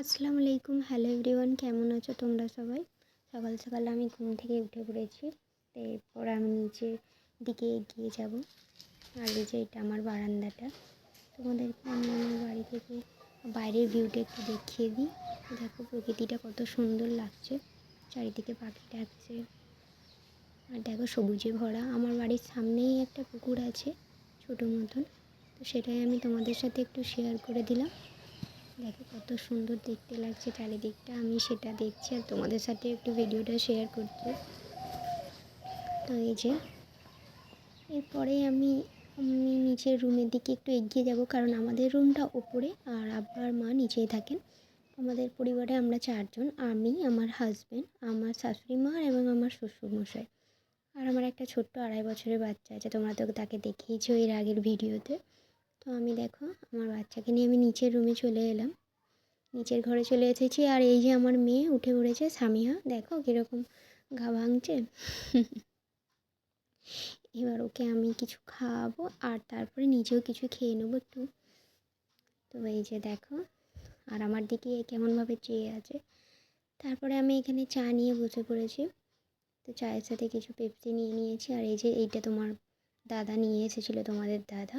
আসসালামু আলাইকুম। Hello everyone কেমন আছো তোমরা সবাই? সকাল সকাল আমি ঘুম থেকে উঠে পড়েছি, এরপর আমি নিচের দিকে এগিয়ে যাব। আর এই যে এটা আমার বারান্দাটা। তোমাদেরকে আমি আমার বাড়ি থেকে বাইরের ভিউটা একটু দেখিয়ে দিই। দেখো প্রকৃতিটা কত সুন্দর লাগছে। চারিদিকে পাখি ডাকছে আর দেখো সবুজে ভরা। আমার বাড়ির সামনেই একটা পুকুর আছে, ছোটো মতন। তো সেটাই আমি তোমাদের সাথে একটু শেয়ার করে দিলাম। দেখো কত সুন্দর দেখতে লাগছে চারিদিকটা। আমি সেটা দেখছি আর তোমাদের সাথে একটু ভিডিওটা শেয়ার করছি। তো এই যে, এরপরে আমি আমি নিচের রুমের দিকে একটু এগিয়ে যাব কারণ আমাদের রুমটা ওপরে আর আব্বার মা নিচেই থাকেন। আমাদের পরিবারে আমরা চারজন, আমি, আমার হাজব্যান্ড আমার শাশুড়ি মা এবং আমার শ্বশুরমশাই। আর আমার একটা ছোট্ট আড়াই বছরের বাচ্চা আছে, তোমরা তো তাকে দেখিয়েছো এর আগের ভিডিওতে। তো আমি দেখো, আমার বাচ্চাকে নিয়ে আমি নিচের রুমে চলে এলাম। নিচের ঘরে চলে এসেছি আর এই যে আমার মেয়ে উঠে পড়েছে, সামিহা, দেখো কীরকম ঘা ভাঙছে। এবার ওকে আমি কিছু খাওয়াবো আর তারপরে নিজেও কিছু খেয়ে নেব একটু। তো এই যে দেখো, আর আমার দিকে কেমনভাবে চেয়ে আছে। তারপরে আমি এখানে চা নিয়ে বসে পড়েছি। তো চায়ের সাথে কিছু পেপসি নিয়ে নিয়েছি আর এই যে এইটা তোমার দাদা নিয়ে এসেছিল তোমাদের দাদা।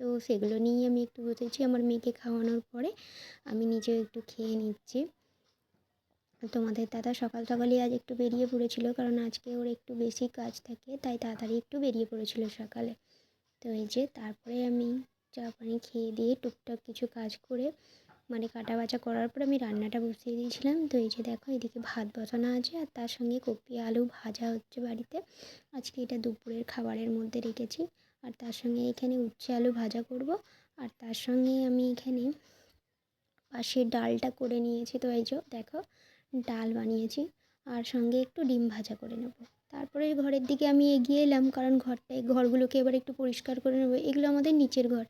তো সেগুলো নিয়েই আমি একটু বসেছি আমার মেয়েকে খাওয়ানোর পরে। আমি নিজেও একটু খেয়ে নিচ্ছি। তোমাদের দাদা সকাল সকালই আজ একটু বেরিয়ে পড়েছিল কারণ আজকে ওর একটু বেশি কাজ থাকে, তাই তাড়াতাড়ি একটু বেরিয়ে পড়েছিল সকালে। তো এই যে তারপরে আমি চা পানি খেয়ে দিয়ে টুকটাক কিছু কাজ করে মানে কাটা বাছা করার পর আমি রান্নাটা বসিয়ে দিয়েছিলাম। তো এই যে দেখো এদিকে ভাত বসানো আছে আর তার সঙ্গে কপি আলু ভাজা হচ্ছে বাড়িতে। আজকে এটা দুপুরের খাবারের মধ্যে রেখেছি। আর তার সঙ্গে এখানে উচ্ছে আলু ভাজা করব। আর তার সঙ্গে আমি এখানে পাশে ডালটা করে নিয়েছি। তো এই যে দেখো, ডাল বানিয়েছি। আর সঙ্গে একটু ডিম ভাজা করে নেব। তারপরে ঘরের দিকে আমি এগিয়ে এলাম, কারণ ঘরটা ঘরগুলোকে এবার একটু পরিষ্কার করে নেব। এগুলো আমাদের নিচের ঘর।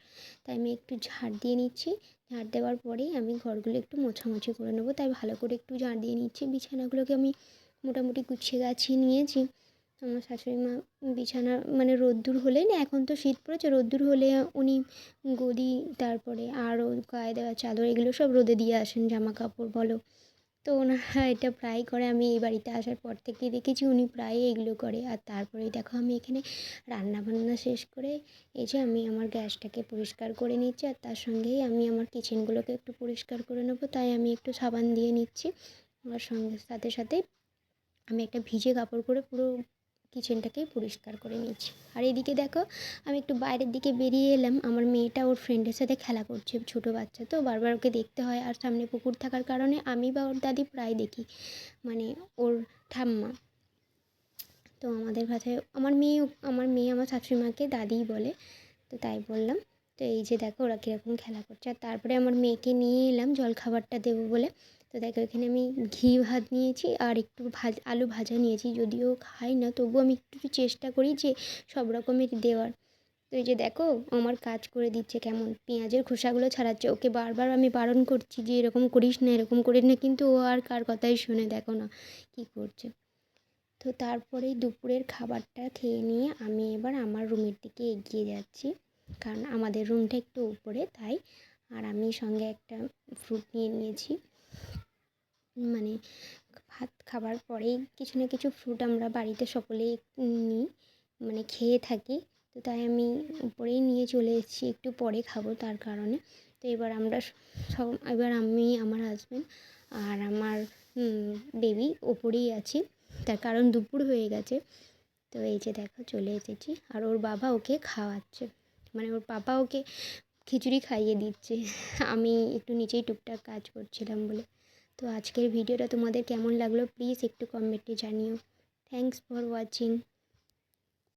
তাই আমি একটু ঝাড় দিয়ে নিচ্ছি। ঝাড় দেওয়ার পরেই আমি ঘরগুলো একটু মোছামুছি করে নেব। তাই ভালো করে একটু ঝাড় দিয়ে নিচ্ছি। বিছানাগুলোকে আমি মোটামুটি গুছিয়ে গাছিয়ে নিয়েছি। আমার শাশুড়ি মা বিছানা মানে রোদ্দুর হলেই না, এখন তো শীত পড়েছে, রোদ্দুর হলে উনি গদি, তারপরে আরও গায়ে দেওয়া চাদর এগুলো সব রোদে দিয়ে আসেন জামা কাপড় বলো। তো ওনারা এটা প্রায় করে, আমি এই বাড়িতে আসার পর থেকেই দেখেছি উনি প্রায় এগুলো করে। আর তারপরেই দেখো আমি এখানে রান্না বান্না শেষ করে, এই যে আমি আমার গ্যাসটাকে পরিষ্কার করে নিচ্ছি, আর তার সঙ্গেই আমি আমার কিচেনগুলোকে একটু পরিষ্কার করে নেব, তাই আমি একটু সাবান দিয়ে নিচ্ছি। আর সঙ্গে, সাথে সাথে আমি একটা ভিজে কাপড় করে পুরো কিচেনটাকেই পরিষ্কার করে নিয়েছি। আর এদিকে দেখো, আমি একটু বাইরের দিকে বেরিয়ে এলাম। আমার মেয়েটা ওর ফ্রেন্ডের সাথে খেলা করছে, ছোটো বাচ্চা তো, বারবার ওকে দেখতে হয়। আর সামনে পুকুর থাকার কারণে আমি বা ওর দাদি প্রায় দেখি মানে ওর ঠাম্মা। তো আমাদের ভাষায়, আমার মেয়ে আমার মেয়ে আমার শাশুড়ি মাকে দাদিই বলে, তো তাই বললাম। তো এই যে দেখো, ওরা কীরকম খেলা করছে। আর তারপরে আমার মেয়েকে নিয়ে এলাম জল খাবারটা দেবো বলে। তো দেখো, এখানে আমি ঘি ভাত নিয়েছি আর একটু ভাজ, আলু ভাজা নিয়েছি, যদিও খাই না তবু আমি একটু চেষ্টা করি যে সব রকমের দেওয়ার। তো এই যে দেখো, আমার কাজ করে দিচ্ছে কেমন? পেঁয়াজের খোসাগুলো ছাড়াচ্ছে, ওকে বারবার আমি বারণ করছি যে এরকম করিস না, এরকম করিস না, কিন্তু ও আর কার কথাই শুনে, দেখো না কী করছে। তো তারপরেই দুপুরের খাবারটা খেয়ে নিয়ে আমি এবার আমার রুমের দিকে এগিয়ে যাচ্ছি, কারণ আমাদের রুমটা একটু উপরে, তাই। আর আমি সঙ্গে একটা ফ্রুট নিয়ে নিয়েছি। মানে ভাত খাবার পরেই কিছু না কিছু ফ্রুট আমরা বাড়িতে সকলেই নিই মানে খেয়ে থাকি। তো তাই আমি উপরেই নিয়ে চলে এসেছি, একটু পরে খাব তার কারণে। তো এবার আমরা সব, এবার আমি, আমার হাজব্যান্ড আর আমার বেবি ওপরেই আছি। তার কারণ দুপুর হয়ে গেছে। তো এই যে দেখো, চলে এসেছি। আর ওর বাবা ওকে খাওয়াচ্ছে। মানে ওর পাপা ওকে খিচুড়ি খাইয়ে দিচ্ছে। আমি একটু নিচেই টুকটাক কাজ করছিলাম বলে। তো আজকের ভিডিওটা তোমাদের কেমন লাগল? প্লিজ একটু কমেন্টে জানিও। Thanks for watching